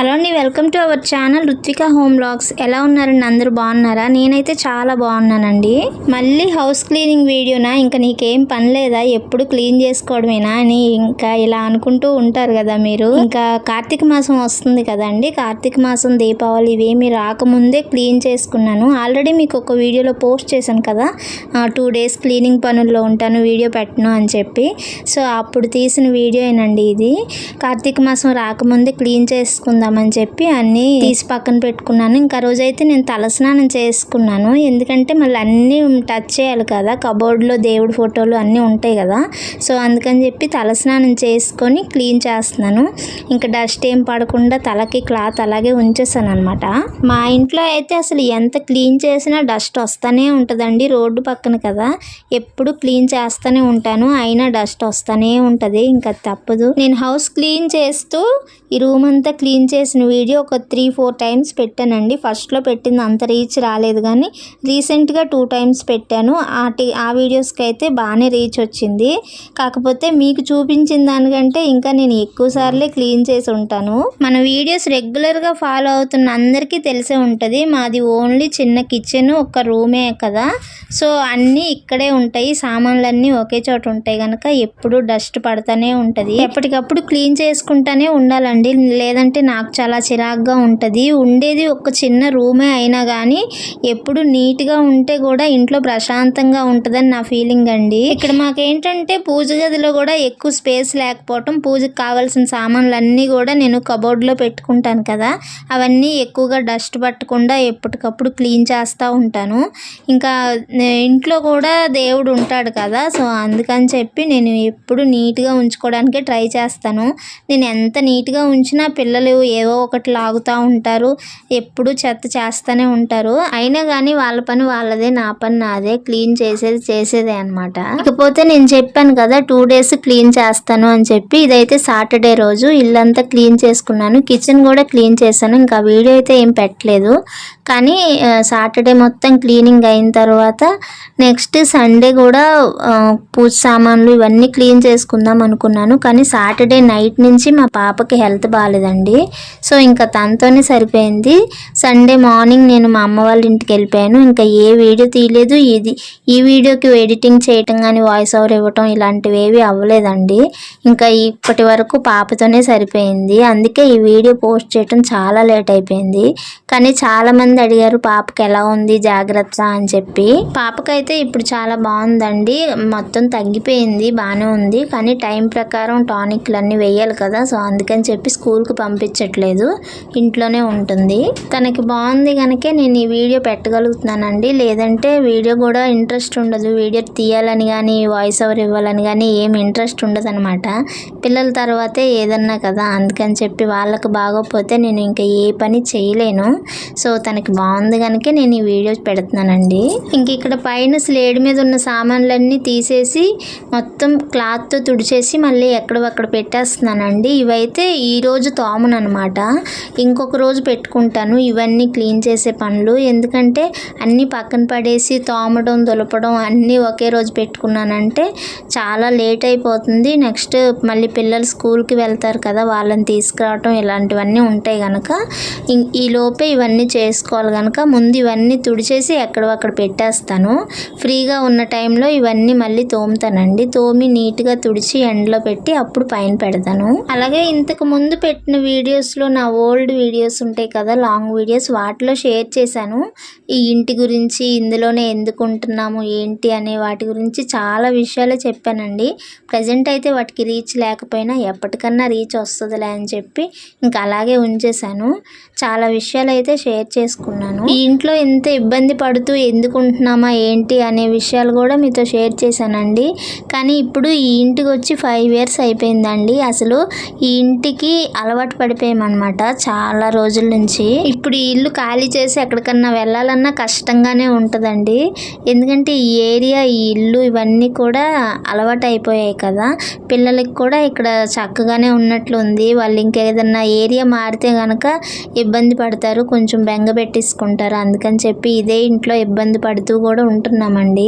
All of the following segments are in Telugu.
హలో అండి welcome to our channel Ruthvika home blogs ఎలా ఉన్నారండి? అందరూ బాగున్నారా? నేనైతే చాలా బాగున్నానండి. మళ్ళీ హౌస్ క్లీనింగ్ వీడియోనా? ఇంకా నీకేం పని లేదా? ఎప్పుడు క్లీన్ చేసుకోవడమేనా అని ఇంకా ఇలా అనుకుంటూ ఉంటారు కదా మీరు. ఇంకా కార్తీక మాసం వస్తుంది కదండి. కార్తీక మాసం దీపావళి ఇవేమి రాకముందే క్లీన్ చేసుకున్నాను. ఆల్రెడీ మీకు ఒక వీడియోలో పోస్ట్ చేశాను కదా. టూ డేస్ క్లీనింగ్ పనుల్లో ఉంటాను వీడియో పెట్టను అని చెప్పి. సో అప్పుడు తీసిన వీడియోనండి ఇది. కార్తీక మాసం రాకముందే క్లీన్ చేసుకుందాం చేసుకుందామని చెప్పి అన్నీ తీసి పక్కన పెట్టుకున్నాను. ఇంకా రోజైతే నేను తలస్నానం చేసుకున్నాను. ఎందుకంటే మళ్ళీ అన్నీ టచ్ చేయాలి కదా. కబోర్డ్లో దేవుడి ఫోటోలు అన్నీ ఉంటాయి కదా. సో అందుకని చెప్పి తలస్నానం చేసుకొని క్లీన్ చేస్తున్నాను. ఇంకా డస్ట్ ఏం పడకుండా తలకి క్లాత్ అలాగే ఉంచేసాను అనమాట మా ఇంట్లో అయితే అసలు ఎంత క్లీన్ చేసినా డస్ట్ వస్తూనే ఉంటుందండి రోడ్డు పక్కన కదా. ఎప్పుడు క్లీన్ చేస్తూనే ఉంటాను. అయినా డస్ట్ వస్తూనే ఉంటుంది. ఇంకా తప్పదు. నేను హౌస్ క్లీన్ చేస్తూ ఈ రూమ్ అంతా క్లీన్ చేసిన వీడియో ఒక త్రీ ఫోర్ టైమ్స్ పెట్టానండి. ఫస్ట్లో పెట్టింది అంత రీచ్ రాలేదు కానీ రీసెంట్గా టూ టైమ్స్ పెట్టాను. ఆ ఆ వీడియోస్కి అయితే బాగానే రీచ్ వచ్చింది. కాకపోతే మీకు చూపించిన దానికంటే ఇంకా నేను ఎక్కువ సార్లే క్లీన్ చేసి ఉంటాను. మన వీడియోస్ రెగ్యులర్గా ఫాలో అవుతున్న అందరికీ తెలిసే ఉంటుంది. మాది ఓన్లీ చిన్న కిచెన్ ఒక రూమే కదా. సో అన్నీ ఇక్కడే ఉంటాయి. సామాన్లన్నీ ఒకే చోట ఉంటాయి కనుక ఎప్పుడు డస్ట్ పడుతూనే ఉంటుంది. ఎప్పటికప్పుడు క్లీన్ చేసుకుంటానే ఉండాలండి. లేదంటే నాకు చాలా చిరాగ్గా ఉంటుంది. ఉండేది ఒక చిన్న రూమే అయినా కానీ ఎప్పుడు నీట్గా ఉంటే కూడా ఇంట్లో ప్రశాంతంగా ఉంటుందని నా ఫీలింగ్ అండి. ఇక్కడ మాకేంటంటే పూజ గదిలో కూడా ఎక్కువ స్పేస్ లేకపోవటం పూజకు కావాల్సిన సామాన్లు అన్నీ కూడా నేను కబోర్డ్లో పెట్టుకుంటాను కదా. అవన్నీ ఎక్కువగా డస్ట్ పట్టకుండా ఎప్పటికప్పుడు క్లీన్ చేస్తూ ఉంటాను. ఇంకా ఇంట్లో కూడా దేవుడు ఉంటాడు కదా సో అందుకని చెప్పి నేను ఎప్పుడు నీట్గా ఉంచుకోవడానికే ట్రై చేస్తాను. నేను ఎంత నీట్గా ఉంచినా పిల్లలు ఏవో ఒకటి లాగుతూ ఉంటారు. ఎప్పుడు చెత్త చేస్తూనే ఉంటారు. అయినా కానీ వాళ్ళ పని వాళ్ళదే నా పని నాదే. క్లీన్ చేసేది చేసేదే అనమాట ఇకపోతే నేను చెప్పాను కదా టూ డేస్ క్లీన్ చేస్తాను అని చెప్పి. ఇదైతే సాటర్డే రోజు. ఇల్లంతా క్లీన్ చేసుకున్నాను. కిచెన్ కూడా క్లీన్ చేశాను. ఇంకా వీడియో అయితే ఏం పెట్టలేదు. కానీ సాటర్డే మొత్తం క్లీనింగ్ అయిన తర్వాత నెక్స్ట్ సండే కూడా పూజ సామాన్లు ఇవన్నీ క్లీన్ చేసుకుందాం అనుకున్నాను. కానీ సాటర్డే నైట్ నుంచి మా పాపకి హెల్త్ బాగాలేదండి సో ఇంకా తనతోనే సరిపోయింది. సండే మార్నింగ్ నేను మా అమ్మ వాళ్ళ ఇంటికి వెళ్ళిపోయాను. ఇంకా ఏ వీడియో తీయలేదు. ఇది ఈ వీడియోకి ఎడిటింగ్ చేయటం కానీ వాయిస్ ఓవర్ ఇవ్వటం ఇలాంటివి ఏవి అవ్వలేదండి. ఇంకా ఇప్పటి వరకు పాపతోనే సరిపోయింది. అందుకే ఈ వీడియో పోస్ట్ చేయటం చాలా లేట్ అయిపోయింది. కానీ చాలామంది మంది అడిగారు పాపకి ఎలా ఉంది? జాగ్రత్త అని చెప్పి. పాపకైతే ఇప్పుడు చాలా బాగుందండి. మొత్తం తగ్గిపోయింది బాగానే ఉంది. కానీ టైం ప్రకారం టానిక్లు అన్నీ వేయాలి కదా. సో అందుకని చెప్పి స్కూల్కి పంపించట్లేదు. ఇంట్లోనే ఉంటుంది. తనకి బాగుంది కనుక నేను ఈ వీడియో పెట్టగలుగుతున్నానండి. లేదంటే వీడియో కూడా ఇంట్రెస్ట్ ఉండదు. వీడియో తీయాలని కానీ వాయిస్ ఓవర్ ఇవ్వాలని కానీ ఏం ఇంట్రెస్ట్ ఉండదు అనమాట పిల్లల తర్వాతే ఏదన్నా కదా. అందుకని చెప్పి వాళ్ళకి బాగోకపోతే నేను ఇంకా ఏ పని చేయలేను. సో తన మనకి బాగుంది కనుక నేను ఈ వీడియోస్ పెడుతున్నానండి. ఇంక ఇక్కడ పైన స్లేడ్ మీద ఉన్న సామాన్లన్నీ తీసేసి మొత్తం క్లాత్తో తుడిచేసి మళ్ళీ ఎక్కడక్కడ పెట్టేస్తున్నానండి. ఇవైతే ఈరోజు రోజు తోమను అనమాట ఇంకొక రోజు పెట్టుకుంటాను. ఇవన్నీ క్లీన్ చేసే పనులు. ఎందుకంటే అన్నీ పక్కన పడేసి తోమడం దులపడం అన్నీ ఒకే రోజు పెట్టుకున్నానంటే చాలా లేట్ అయిపోతుంది. నెక్స్ట్ మళ్ళీ పిల్లలు స్కూల్కి వెళ్తారు కదా వాళ్ళని తీసుకురావటం ఇలాంటివన్నీ ఉంటాయి కనుక ఈ లోపే ఇవన్నీ చేసుకోవాలి కనుక ముందు ఇవన్నీ తుడిచేసి ఎక్కడక్కడ పెట్టేస్తాను. ఫ్రీగా ఉన్న టైంలో ఇవన్నీ మళ్ళీ తోముతానండి. తోమి నీట్గా తుడిచి ఎండలో పెట్టి అప్పుడు పైన పెడతాను. అలాగే ఇంతకు ముందు పెట్టిన వీడియోస్లో నా ఓల్డ్ వీడియోస్ ఉంటాయి కదా లాంగ్ వీడియోస్ వాటిలో షేర్ చేశాను. ఈ ఇంటి గురించి ఇందులోనే ఎందుకు ఉంటున్నాము ఏంటి అనే వాటి గురించి చాలా విషయాలే చెప్పానండి. ప్రజెంట్ అయితే వాటికి రీచ్ లేకపోయినా ఎప్పటికన్నా రీచ్ వస్తుందిలే అని చెప్పి ఇంకా అలాగే ఉంచేశాను. చాలా విషయాలు అయితే షేర్ చేసుకున్నాను. ఈ ఇంట్లో ఎంత ఇబ్బంది పడుతూ ఎందుకు ఉంటున్నామా ఏంటి అనే విషయాలు కూడా మీతో షేర్ చేశానండి. కానీ ఇప్పుడు ఈ ఇంటికి వచ్చి ఫైవ్ ఇయర్స్ అయిపోయిందండి. అసలు ఈ ఇంటికి అలవాటు పడిపోయామన్నమాట చాలా రోజుల నుంచి. ఇప్పుడు ఈ ఇల్లు ఖాళీ చేసి ఎక్కడికన్నా వెళ్ళాలన్నా కష్టంగానే ఉంటుందండి. ఎందుకంటే ఈ ఏరియా ఈ ఇల్లు ఇవన్నీ కూడా అలవాటు అయిపోయాయి కదా. పిల్లలకి కూడా ఇక్కడ చక్కగానే ఉన్నట్లు ఉంది వాళ్ళు ఇంకేదన్నా ఏరియా మారితే కనుక ఇబ్బంది పడతారు. కొంచెం బెంగ పెట్టేసుకుంటారు. అందుకని చెప్పి ఇదే ఇంట్లో ఇబ్బంది పడుతూ కూడా ఉంటున్నామండి.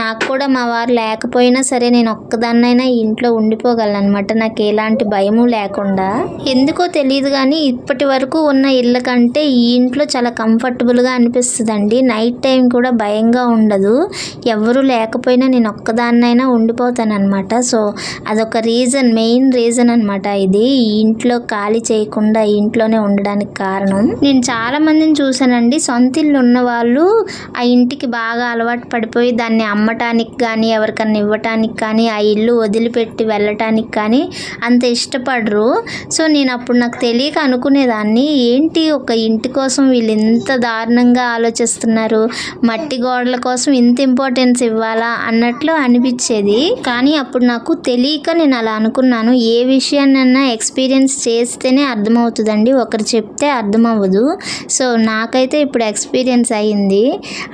నాకు కూడా మా వారు లేకపోయినా సరే నేను ఒక్కదాన్నైనా ఇంట్లో ఉండిపోగలను అనమాట నాకు ఎలాంటి భయము లేకుండా. ఎందుకో తెలియదు కానీ ఇప్పటి వరకు ఉన్న ఇళ్ళ కంటే ఈ ఇంట్లో చాలా కంఫర్టబుల్గా అనిపిస్తుందండి. నైట్ టైం కూడా భయంగా ఉండదు. ఎవరు లేకపోయినా నేను ఒక్కదాన్నైనా ఉండిపోతాను అనమాట సో అదొక రీజన్ మెయిన్ రీజన్ అనమాట ఇది. ఈ ఇంట్లో ఖాళీ చేయకుండా ఈ ఇంట్లోనే ఉండడానికి కారణం. నేను చాలా మందిని చూసానండి సొంత ఇల్లు ఉన్నవాళ్ళు ఆ ఇంటికి బాగా అలవాటు పడిపోయి దాన్ని అమ్మటానికి కానీ ఎవరికన్నా ఇవ్వటానికి కానీ ఆ ఇల్లు వదిలిపెట్టి వెళ్ళటానికి కానీ అంత ఇష్టపడరు. సో నేను అప్పుడు నాకు తెలియక అనుకునేదాన్ని ఏంటి ఒక ఇంటి కోసం వీళ్ళు ఇంత దారుణంగా ఆలోచిస్తున్నారు? మట్టి గోడల కోసం ఇంత ఇంపార్టెన్స్ ఇవ్వాలా? అన్నట్లు అనిపించేది. కానీ అప్పుడు నాకు తెలియక నేను అలా అనుకున్నాను. ఏ విషయాన్నైనా ఎక్స్పీరియన్స్ చేస్తేనే అర్థమవుతుందండి. ఒకరు చెప్తే అర్థమవ్వదు. సో నాకైతే ఇప్పుడు ఎక్స్పీరియన్స్ అయ్యింది.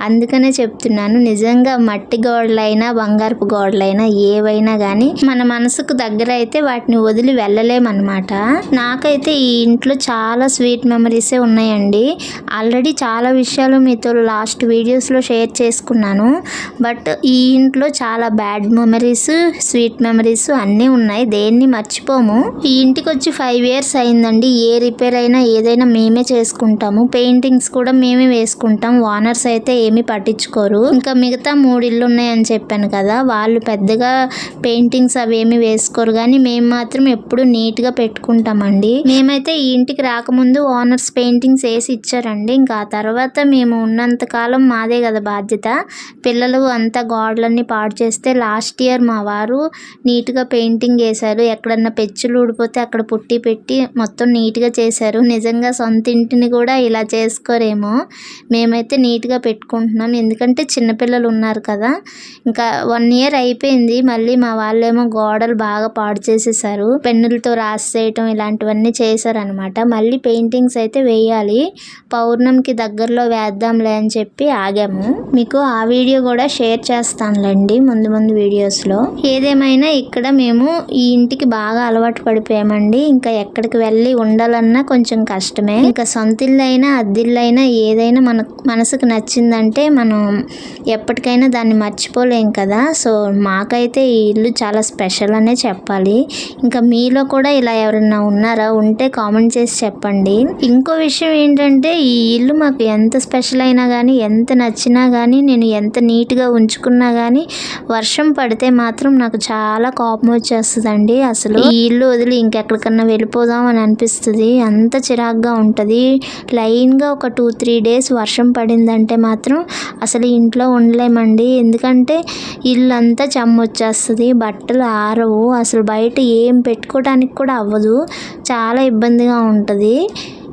అందుకనే చెప్తున్నాను నిజంగా మట్టి గోడలైనా బంగారపు గోడలైనా ఏవైనా కానీ మన మనసుకు దగ్గర అయితే వాటిని వదిలి వెళ్ళలేమన్నమాట. నాకైతే ఈ ఇంట్లో చాలా స్వీట్ మెమరీసే ఉన్నాయండి. ఆల్రెడీ చాలా విషయాలు మీతో లాస్ట్ వీడియోస్లో షేర్ చేసుకున్నాను. బట్ ఈ ఇంట్లో చాలా బ్యాడ్ మెమరీస్ స్వీట్ మెమరీస్ అన్నీ ఉన్నాయి. దేన్ని మర్చిపోము. ఈ ఇంటికి వచ్చి ఫైవ్ ఇయర్స్ అయిందండి. ఏ రిపేర్ అయినా ఏదైనా మేమే చేసుకుంటాము. పెయింటింగ్స్ కూడా మేమే వేసుకుంటాం. ఓనర్స్ అయితే ఏమీ పట్టించుకోరు. ఇంకా మిగతా మూడు ఇల్లు ఉన్నాయని చెప్పాను కదా వాళ్ళు పెద్దగా పెయింటింగ్స్ అవి ఏమి వేసుకోరు. కానీ మేము మాత్రం ఎప్పుడు నీట్గా పెట్టుకుంటామండి. మేమైతే ఈ ఇంటికి రాకముందు ఓనర్స్ పెయింటింగ్స్ వేసి ఇచ్చారండి. ఇంకా ఆ తర్వాత మేము ఉన్నంత కాలం మాదే కదా బాధ్యత. పిల్లలు అంతా గోడలన్నీ పాడు చేస్తే లాస్ట్ ఇయర్ మా వారు నీట్గా పెయింటింగ్ వేశారు. ఎక్కడన్నా పెచ్చులు ఊడిపోతే అక్కడ పుట్టి పెట్టి మొత్తం నీట్గా చేశారు. నిజంగా సొంత ఇంటిని కూడా ఇలా పెట్టుకోరేమో మేమైతే నీట్గా పెట్టుకుంటున్నాం. ఎందుకంటే చిన్నపిల్లలు ఉన్నారు కదా. ఇంకా వన్ ఇయర్ అయిపోయింది. మళ్ళీ మా వాళ్ళేమో గోడలు బాగా పాడు చేసేసారు. పెన్నులతో రాసేయటం ఇలాంటివన్నీ చేశారనమాట మళ్ళీ పెయింటింగ్స్ అయితే వేయాలి. పౌర్ణమికి దగ్గరలో వేద్దాంలే అని చెప్పి ఆగాము. మీకు ఆ వీడియో కూడా షేర్ చేస్తానులేండి ముందు ముందు వీడియోస్లో. ఏదేమైనా ఇక్కడ మేము ఈ ఇంటికి బాగా అలవాటు పడిపోయామండి. ఇంకా ఎక్కడికి వెళ్ళి ఉండాలన్నా కొంచెం కష్టమే. ఇంకా సొంత ఇల్లు అయినా అద్దిల్లు అయినా ఏదైనా మన మనసుకు నచ్చిందంటే మనం ఎప్పటికైనా దాన్ని మర్చిపోలేం కదా. సో మాకైతే ఈ ఇల్లు చాలా స్పెషల్ అనే చెప్పాలి. ఇంకా మీలో కూడా ఇలా ఎవరైనా ఉన్నారా? ఉంటే కామెంట్ చేసి చెప్పండి. ఇంకో విషయం ఏంటంటే ఈ ఇల్లు మాకు ఎంత స్పెషల్ అయినా కానీ ఎంత నచ్చినా కానీ నేను ఎంత నీట్గా ఉంచుకున్నా కానీ వర్షం పడితే మాత్రం నాకు చాలా కోపం వచ్చేస్తుందండి అసలు. ఈ ఇల్లు వదిలి ఇంకెక్కడికన్నా వెళ్ళిపోదాం అని అనిపిస్తుంది. అంత చిరాగ్గా ఉంటుంది. లైన్గా ఒక టూ త్రీ డేస్ వర్షం పడిందంటే మాత్రం అసలు ఇంట్లో ఉండలేమండి. ఎందుకంటే ఇల్లు అంతా చెమ్మ వచ్చేస్తుంది బట్టలు ఆరవు అసలు బయట ఏం పెట్టుకోవడానికి కూడా అవ్వదు. చాలా ఇబ్బందిగా ఉంటుంది.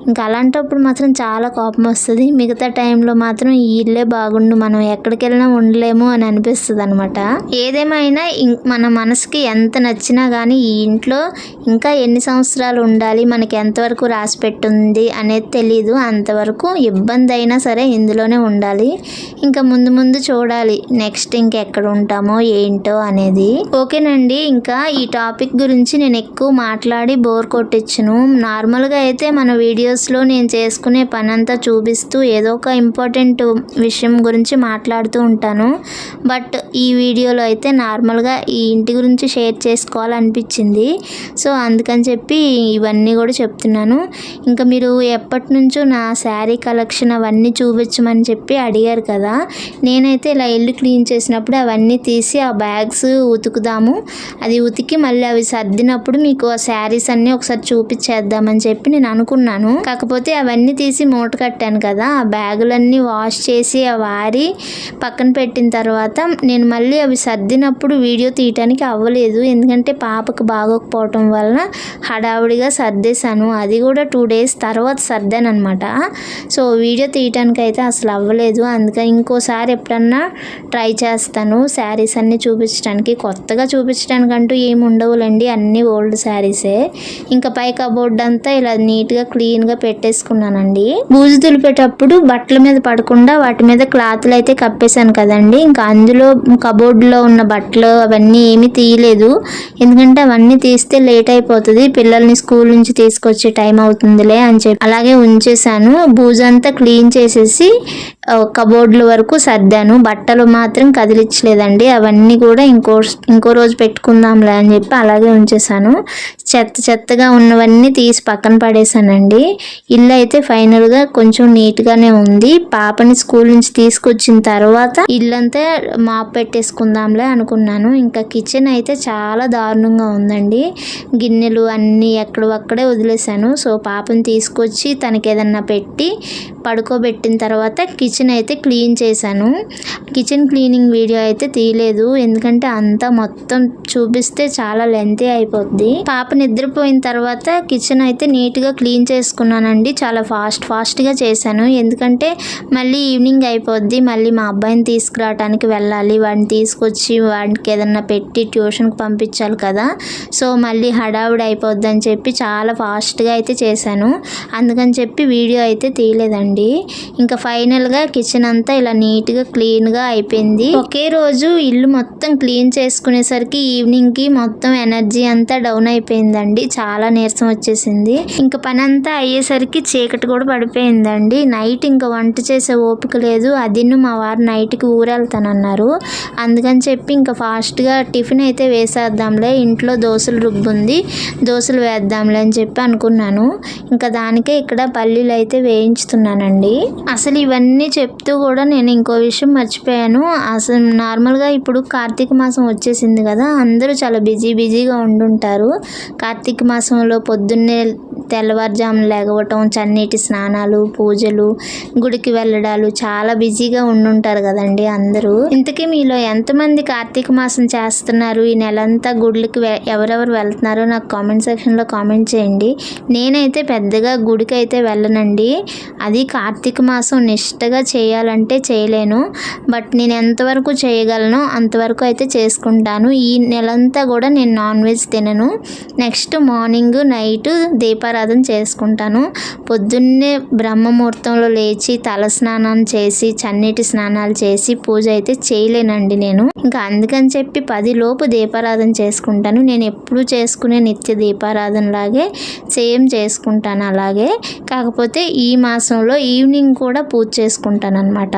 ఇంకా అలాంటప్పుడు మాత్రం చాలా కోపం వస్తుంది. మిగతా టైంలో మాత్రం ఈ ఇల్లే బాగుండు. మనం ఎక్కడికి వెళ్ళినా ఉండలేము అని అనిపిస్తుంది అనమాట ఏదేమైనా మన మనసుకి ఎంత నచ్చినా కానీ ఈ ఇంట్లో ఇంకా ఎన్ని సంవత్సరాలు ఉండాలి? మనకి ఎంతవరకు రాసి పెట్టుంది అనేది తెలీదు. అంతవరకు ఇబ్బంది అయినా సరే ఇందులోనే ఉండాలి. ఇంకా ముందు ముందు చూడాలి. నెక్స్ట్ ఇంకెక్కడ ఉంటామో ఏంటో అనేది. ఓకేనండి. ఇంకా ఈ టాపిక్ గురించి నేను ఎక్కువ మాట్లాడి బోర్ కొట్టించును. నార్మల్గా అయితే మన వీడియోస్లో నేను చేసుకునే పని అంతా చూపిస్తూ ఏదో ఒక ఇంపార్టెంట్ విషయం గురించి మాట్లాడుతూ ఉంటాను. బట్ ఈ వీడియోలో అయితే నార్మల్గా ఈ ఇంటి గురించి షేర్ చేసుకోవాలనిపించింది. సో అందుకని చెప్పి ఇవన్నీ కూడా చెప్తున్నాను. ఇంకా మీరు ఎప్పటి నుంచో నా శారీ కలెక్షన్ అవన్నీ చూపించమని చెప్పి అడిగారు కదా. నేనైతే ఇలా ఇల్లు క్లీన్ చేసినప్పుడు అవన్నీ తీసి ఆ బ్యాగ్స్ ఉతుకుదాము. అది ఉతికి మళ్ళీ అవి సర్దినప్పుడు మీకు ఆ శారీస్ అన్నీ ఒకసారి చూపించేద్దామని చెప్పి నేను అనుకున్నాను. కాకపోతే అవన్నీ తీసి మూట కట్టాను కదా ఆ బ్యాగులన్నీ వాష్ చేసి ఆ వారి పక్కన పెట్టిన తర్వాత నేను మళ్ళీ అవి సర్దినప్పుడు వీడియో తీయటానికి అవ్వలేదు. ఎందుకంటే పాపకు బాగోకపోవటం వలన హడావుడిగా సర్దేశాను. అది కూడా టూ డేస్ తర్వాత సర్దాను అనమాట సో వీడియో తీయటానికి అయితే అసలు అవ్వలేదు. అందుకని ఇంకోసారి ఎప్పుడన్నా ట్రై చేస్తాను. శారీస్ అన్నీ చూపించడానికి కొత్తగా చూపించడానికంటూ ఏమి ఉండవులండి. అన్నీ ఓల్డ్ శారీసే. ఇంకా పై కబోర్డ్ అంతా ఇలా నీట్గా క్లీన్గా గా పెట్టేసుకున్నానండి. బూజు దులిపేటప్పుడు బట్టల మీద పడకుండా వాటి మీద క్లాత్లు అయితే కప్పేశాను కదండి. ఇంకా అందులో కబోర్డ్లో ఉన్న బట్టలు అవన్నీ ఏమీ తీయలేదు. ఎందుకంటే అవన్నీ తీస్తే లేట్ అయిపోతుంది. పిల్లల్ని స్కూల్ నుంచి తీసుకొచ్చే టైం అవుతుందిలే అని చెప్పి అలాగే ఉంచేసాను బూజంతా క్లీన్ చేసేసి కబోర్డ్ల వరకు సర్దాను. బట్టలు మాత్రం కదిలించలేదండి. అవన్నీ కూడా ఇంకో ఇంకో రోజు పెట్టుకుందాంలే అని చెప్పి అలాగే ఉంచేసాను చెత్త చెత్తగా ఉన్నవన్నీ తీసి పక్కన పడేసానండి ఇల్లు అయితే ఫైనల్గా కొంచెం నీట్గానే ఉంది. పాపని స్కూల్ నుంచి తీసుకొచ్చిన తర్వాత ఇల్లంతా మాప్ పెట్టేసుకుందాంలే అనుకున్నాను. ఇంకా కిచెన్ అయితే చాలా దారుణంగా ఉందండి. గిన్నెలు అన్నీ ఎక్కడవక్కడే వదిలేసాను సో పాపని తీసుకొచ్చి తనకి ఏదన్నా పెట్టి పడుకోబెట్టిన తర్వాత కిచెన్ అయితే క్లీన్ చేశాను. కిచెన్ క్లీనింగ్ వీడియో అయితే తీయలేదు. ఎందుకంటే అంతా మొత్తం చూపిస్తే చాలా లెంతీ అయిపోద్ది. పాప నిద్రపోయిన తర్వాత కిచెన్ అయితే నీట్గా క్లీన్ చేసుకున్నానండి. చాలా ఫాస్ట్ ఫాస్ట్గా చేశాను. ఎందుకంటే మళ్ళీ ఈవినింగ్ అయిపోద్ది. మళ్ళీ మా అబ్బాయిని తీసుకురావడానికి వెళ్ళాలి. వాడిని తీసుకొచ్చి వాడికి ఏదన్నా పెట్టి ట్యూషన్కి పంపించాలి కదా. సో మళ్ళీ హడావుడి అయిపోద్ది అని చెప్పి చాలా ఫాస్ట్గా అయితే చేశాను. అందుకని చెప్పి వీడియో అయితే తీయలేదండి. ఇంకా ఫైనల్గా కిచెన్ అంతా ఇలా నీట్గా క్లీన్గా అయిపోయింది. ఒకే రోజు ఇల్లు మొత్తం క్లీన్ చేసుకునేసరికి ఈవినింగ్కి మొత్తం ఎనర్జీ అంతా డౌన్ అయిపోయిందండి. చాలా నీరసం వచ్చేసింది. ఇంకా పని అంతా అయ్యేసరికి చీకటి కూడా పడిపోయిందండి. నైట్ ఇంకా వంట చేసే ఓపిక లేదు. అదిను మా వారు నైట్కి ఊరెళ్తానన్నారు. అందుకని చెప్పి ఇంకా ఫాస్ట్గా టిఫిన్ అయితే వేసేద్దాంలే ఇంట్లో దోశలు రుబ్బుంది దోశలు వేద్దాంలే అని చెప్పి అనుకున్నాను. ఇంకా దానికే ఇక్కడ పల్లీలు అయితే వేయించుతున్నానండి. అసలు ఇవన్నీ చెప్తూ కూడా నేను ఇంకో విషయం మర్చిపోయాను. అసలు నార్మల్గా ఇప్పుడు కార్తీక మాసం వచ్చేసింది కదా అందరూ చాలా బిజీ బిజీగా ఉండుంటారు. కార్తీక మాసంలో పొద్దున్నే తెల్లవారుజామున లేగవటం చన్నీటి స్నానాలు పూజలు గుడికి వెళ్ళడాలు చాలా బిజీగా ఉండుంటారు కదండి అందరూ. ఇంతకీ మీలో ఎంతమంది కార్తీక మాసం చేస్తున్నారు? ఈ నెలంతా గుడికి వె- ఎవరెవరు వెళ్తున్నారో నాకు కామెంట్ సెక్షన్లో కామెంట్ చేయండి. నేనైతే పెద్దగా గుడికి అయితే వెళ్ళనండి. అది కార్తీక మాసం నిష్టగా చేయాలంటే చేయలేను. బట్ నేను ఎంతవరకు చేయగలను అంతవరకు అయితే చేసుకుంటాను. ఈ నెలంతా కూడా నేను నాన్ వెజ్ తినను. నెక్స్ట్ మార్నింగ్ నైట్ దీపారాధన చేసుకుంటాను. పొద్దున్నే బ్రహ్మముహూర్తంలో లేచి తల స్నానం చేసి చన్నీటి స్నానాలు చేసి పూజ అయితే చేయలేనండి నేను. ఇంకా అందుకని చెప్పి పదిలోపు దీపారాధన చేసుకుంటాను. నేను ఎప్పుడు చేసుకునే నిత్య దీపారాధన లాగే సేమ్ చేసుకుంటాను అలాగే. కాకపోతే ఈ మాసంలో ఈవినింగ్ కూడా పూజ చేసుకుంటాను. అనమాట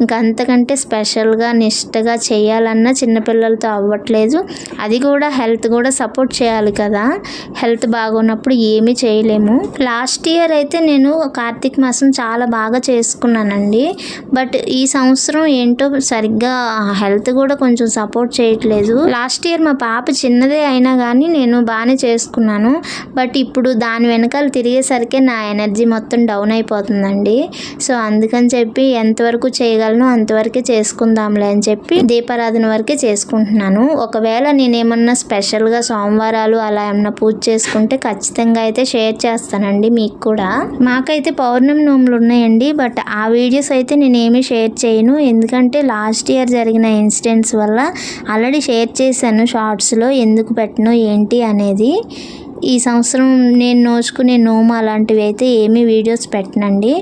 ఇంకా అంతకంటే స్పెషల్గా నిష్టగా చేయాలన్నా చిన్నపిల్లలతో అవ్వట్లేదు. అది కూడా హెల్త్ కూడా సపోర్ట్ చేయాలి కదా. హెల్త్ బాగున్నప్పుడు ఏమీ చేయలేము. లాస్ట్ ఇయర్ అయితే నేను కార్తీక మాసం చాలా బాగా చేసుకున్నానండి. బట్ ఈ సంవత్సరం ఏంటో సరిగ్గా హెల్త్ కూడా కొంచెం సపోర్ట్ చేయట్లేదు. లాస్ట్ ఇయర్ మా పాప చిన్నదే అయినా కానీ నేను బాగానే చేసుకున్నాను. బట్ ఇప్పుడు దాని వెనకాల తిరిగేసరికి నా ఎనర్జీ మొత్తం డౌన్ అయిపోతుందండి. సో అందుకని చెప్పి చెప్పి ఎంతవరకు చేయగలను అంతవరకే చేసుకుందాంలే అని చెప్పి దీపారాధన వరకే చేసుకుంటున్నాను. ఒకవేళ నేనేమన్నా స్పెషల్గా సోమవారాలు అలా ఏమన్నా పూజ చేసుకుంటే ఖచ్చితంగా అయితే షేర్ చేస్తానండి మీకు కూడా. మాకైతే పౌర్ణమి నోములు ఉన్నాయండి బట్ ఆ వీడియోస్ అయితే నేనేమి షేర్ చేయను. ఎందుకంటే లాస్ట్ ఇయర్ జరిగిన ఇన్సిడెంట్స్ వల్ల ఆల్రెడీ షేర్ చేశాను షార్ట్స్లో ఎందుకు పెట్టను ఏంటి అనేది. ఈ సంవత్సరం నేను నోచుకునే నోము అలాంటివి అయితే ఏమీ వీడియోస్ పెట్టనండి.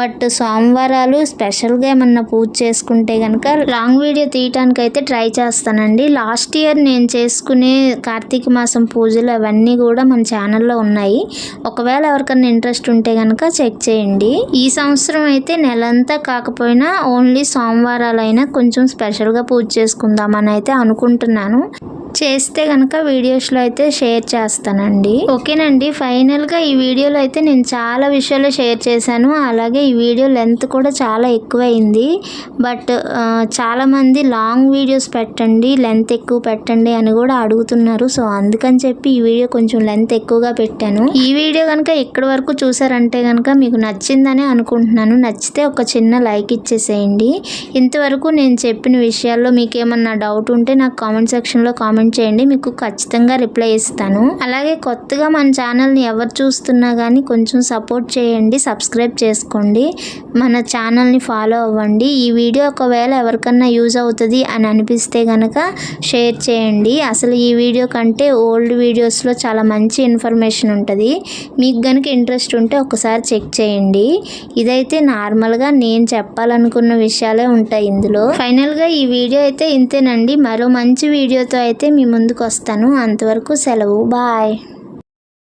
బట్ సోమవారాలు స్పెషల్గా ఏమన్నా పూజ చేసుకుంటే కనుక లాంగ్ వీడియో తీయటానికి అయితే ట్రై చేస్తానండి. లాస్ట్ ఇయర్ నేను చేసుకునే కార్తీక మాసం పూజలు అవన్నీ కూడా మన ఛానల్లో ఉన్నాయి. ఒకవేళ ఎవరికైనా ఇంట్రెస్ట్ ఉంటే కనుక చెక్ చేయండి. ఈ సంవత్సరం అయితే నెలంతా కాకపోయినా ఓన్లీ సోమవారాలైనా కొంచెం స్పెషల్గా పూజ చేసుకుందామని అయితే అనుకుంటున్నాను. చేస్తే కనుక వీడియోస్లో అయితే షేర్ చేస్తానండి. ఓకేనండి. ఫైనల్గా ఈ వీడియోలో అయితే నేను చాలా విషయాలు షేర్ చేశాను. అలాగే ఈ వీడియో లెంత్ కూడా చాలా ఎక్కువైంది. బట్ చాలామంది లాంగ్ వీడియోస్ పెట్టండి లెంత్ ఎక్కువ పెట్టండి అని కూడా అడుగుతున్నారు. సో అందుకని చెప్పి ఈ వీడియో కొంచెం లెంత్ ఎక్కువగా పెట్టాను. ఈ వీడియో కనుక ఎక్కడి వరకు చూసారంటే కనుక మీకు నచ్చిందని అనుకుంటున్నాను. నచ్చితే ఒక చిన్న లైక్ ఇచ్చేసేయండి. ఇంతవరకు నేను చెప్పిన విషయాల్లో మీకు ఏమన్నా డౌట్ ఉంటే నాకు కామెంట్ సెక్షన్లో కామెంట్ కామెంట్ చేయండి. మీకు ఖచ్చితంగా రిప్లై ఇస్తాను. అలాగే కొత్తగా మన ఛానల్ని ఎవరు చూస్తున్నా కానీ కొంచెం సపోర్ట్ చేయండి సబ్స్క్రైబ్ చేసుకోండి. మన ఛానల్ని ఫాలో అవ్వండి. ఈ వీడియో ఒకవేళ ఎవరికన్నా యూజ్ అవుతుంది అని అనిపిస్తే కనుక షేర్ చేయండి. అసలు ఈ వీడియో కంటే ఓల్డ్ వీడియోస్లో చాలా మంచి ఇన్ఫర్మేషన్ ఉంటుంది. మీకు కనుక ఇంట్రెస్ట్ ఉంటే ఒకసారి చెక్ చేయండి. ఇదైతే నార్మల్గా నేను చెప్పాలనుకున్న విషయాలే ఉంటాయి ఇందులో. ఫైనల్గా ఈ వీడియో అయితే ఇంతేనండి. మరో మంచి వీడియోతో అయితే మీ ముందుకు వస్తాను అంతవరకు సెలవు. బాయ్.